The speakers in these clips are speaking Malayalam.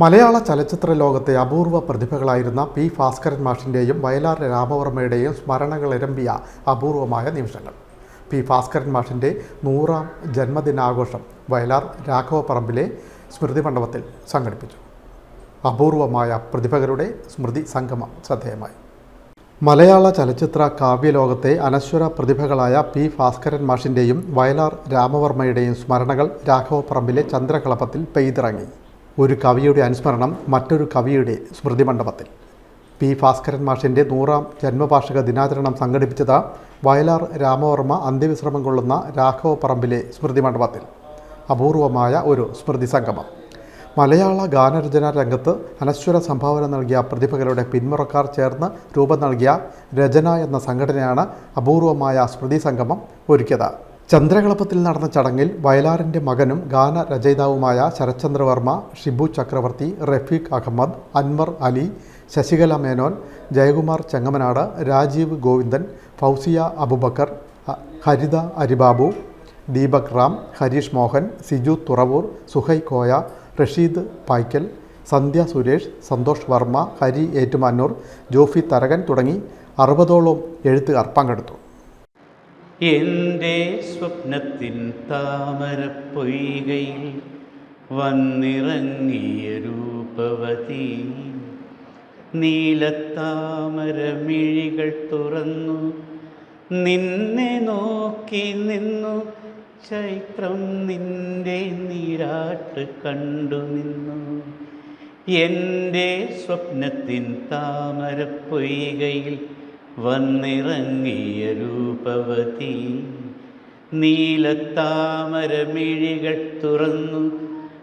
മലയാള ചലച്ചിത്ര ലോകത്തെ അപൂർവ പ്രതിഭകളായിരുന്ന പി ഭാസ്കരൻ മാഷിന്റെയും വയലാർ രാമവർമ്മയുടെയും സ്മരണകൾ ഇരമ്പിയ അപൂർവമായ നിമിഷങ്ങൾ. പി ഭാസ്കരൻ മാഷിന്റെ നൂറാം ജന്മദിനാഘോഷം വയലാർ രാഘവപ്പറമ്പിലെ സ്മൃതി മണ്ഡപത്തിൽ സംഘടിപ്പിച്ചു. അപൂർവമായ പ്രതിഭകളുടെ സ്മൃതി സംഗമം ശ്രദ്ധേയമായി. മലയാള ചലച്ചിത്ര കാവ്യലോകത്തെ അനശ്വര പ്രതിഭകളായ പി ഭാസ്കരൻ മാഷിന്റെയും വയലാർ രാമവർമ്മയുടെയും സ്മരണകൾ രാഘവപ്പറമ്പിലെ ചന്ദ്രകളപത്തിൽ പെയ്തിറങ്ങി. ഒരു കവിയുടെ അനുസ്മരണം മറ്റൊരു കവിയുടെ സ്മൃതി മണ്ഡപത്തിൽ പി. ഭാസ്കരൻ മാഷിന്റെ നൂറാം ജന്മവാർഷിക ദിനാചരണം സംഘടിപ്പിച്ചത് വയലാർ രാമവർമ്മ അന്ത്യവിശ്രമം കൊള്ളുന്ന രാഘവ പറമ്പിലെ സ്മൃതി മണ്ഡപത്തിൽ അപൂർവമായ ഒരു സ്മൃതി സംഗമം. മലയാള ഗാനരചനാ രംഗത്ത് അനശ്വര സംഭാവന നൽകിയ പ്രതിഭകളുടെ പിന്മുറക്കാർ ചേർന്ന് രൂപം നൽകിയ രചന എന്ന സംഘടനയാണ് അപൂർവമായ സ്മൃതി സംഗമം ഒരുക്കിയത്. ചന്ദ്രകളപത്തിൽ നടന്ന ചടങ്ങിൽ വയലാറിന്റെ മകനും ഗാന ഗാനരചയിതാവുമായ ശരത്ചന്ദ്രവർമ്മ ഷിബു ചക്രവർത്തി റഫീഖ് അഹമ്മദ് അൻവർ അലി ശശികല മേനോൻ ജയകുമാർ ചെങ്ങമനാട് രാജീവ് ഗോവിന്ദൻ ഫൗസിയ അബുബക്കർ ഹരിത അരിബാബു ദീപക് റാം ഹരീഷ് മോഹൻ സിജു തുറവൂർ സുഹൈ കോയ റഷീദ് പായ്ക്കൽ സന്ധ്യ സുരേഷ് സന്തോഷ് വർമ്മ ഹരി ഏറ്റുമാനൂർ ജോഫി തരകൻ തുടങ്ങി അറുപതോളം എഴുത്തുകാർ പങ്കെടുത്തു. എന്റെ സ്വപ്നത്തിൻ താമരപ്പൊയ്കയിൽ വന്നിറങ്ങിയ രൂപവതി. നീലത്താമരമിഴികൾ തുറന്നു നിന്നെ നോക്കി നിന്നു. ചൈത്രം നിന്റെ നീരാട്ട് കണ്ടു നിന്നു. എന്റെ സ്വപ്നത്തിൻ താമരപ്പൊയ്കയിൽ വന്നിറങ്ങിയ രൂപവതി. നീലത്താമരമിഴികൾ തുറന്നു.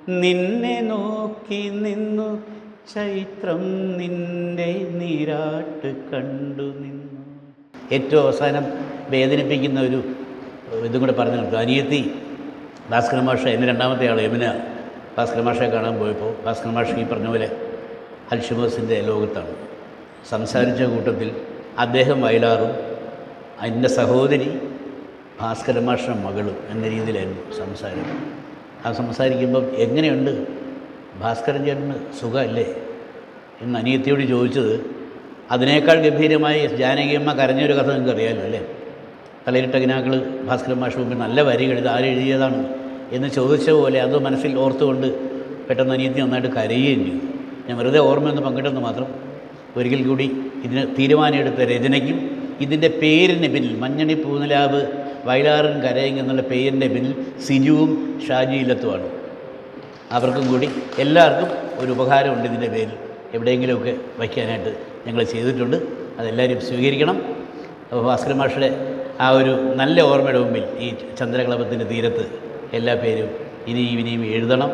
നിന്നെ നോക്കി നിന്നു. ചൈത്രം നിന്റെ നീരാട്ട് കണ്ടു നിന്നു. ഏറ്റവും അവസാനം വേദനിപ്പിക്കുന്ന ഒരു ഇതും കൂടെ പറഞ്ഞു കിട്ടും. അനിയത്തി ഭാസ്കര മാഷ എന്റെ രണ്ടാമത്തെ ആൾ യമുന. ഭാസ്കര മാഷയെ കാണാൻ പോയപ്പോൾ ഭാസ്കര മാഷ ഈ പറഞ്ഞ പോലെ അൽഷിമേഴ്സിന്റെ ലോകത്താണ്. സംസാരിച്ച കൂട്ടത്തിൽ അദ്ദേഹം വയലാറും എന്റെ സഹോദരി ഭാസ്കര മാഷ മകളും എന്ന രീതിയിലായിരുന്നു സംസാരം. ആ സംസാരിക്കുമ്പം എങ്ങനെയുണ്ട്? ഭാസ്കരൻ ചേട്ടന് സുഖമല്ലേ? എന്ന് അനിയത്തിയോട് ചോദിച്ചത് അതിനേക്കാൾ ഗംഭീരമായി ജാനകിയമ്മ കരഞ്ഞൊരു കഥ നിങ്ങൾക്ക് അറിയാമല്ലോ അല്ലേ തലയിട്ടകിനാക്കൾ ഭാസ്കരൻ മാഷ് മുമ്പിൽ നല്ല വരികൾ ഇത് ആരെഴുതിയതാണ് എന്ന് ചോദിച്ച പോലെ അത് മനസ്സിൽ ഓർത്തുകൊണ്ട് പെട്ടെന്ന് അനിയത്തി നന്നായിട്ട് കരയുകയും ചെയ്തു. ഞാൻ വെറുതെ ഓർമ്മയൊന്ന് പങ്കിട്ടെന്ന് മാത്രം ഒരിക്കൽ കൂടി ഇതിന് തീരുമാനമെടുത്ത രചനയ്ക്കും ഇതിന്റെ പേരിന് പിന്നിൽ മഞ്ഞണി പൂനിലാവ് വയലാറിൻ കരയും എന്നുള്ള പേരിന്റെ പിന്നിൽ സിജുവും ഷാജിയിലത്തുമാണ് അവർക്കും കൂടി എല്ലാവർക്കും ഒരു ഉപകാരമുണ്ട് ഇതിന്റെ പേരിൽ. എവിടെയെങ്കിലുമൊക്കെ വയ്ക്കാനായിട്ട് ഞങ്ങൾ ചെയ്തിട്ടുണ്ട്. അതെല്ലാവരും സ്വീകരിക്കണം. അപ്പോൾ ഭാസ്കര മാഷയുടെ ആ ഒരു നല്ല ഓർമ്മയുടെ മുമ്പിൽ ഈ ചന്ദ്രകളപത്തിന്റെ തീരത്ത് എല്ലാ പേരും ഇനിയും ഇനിയും എഴുതണം.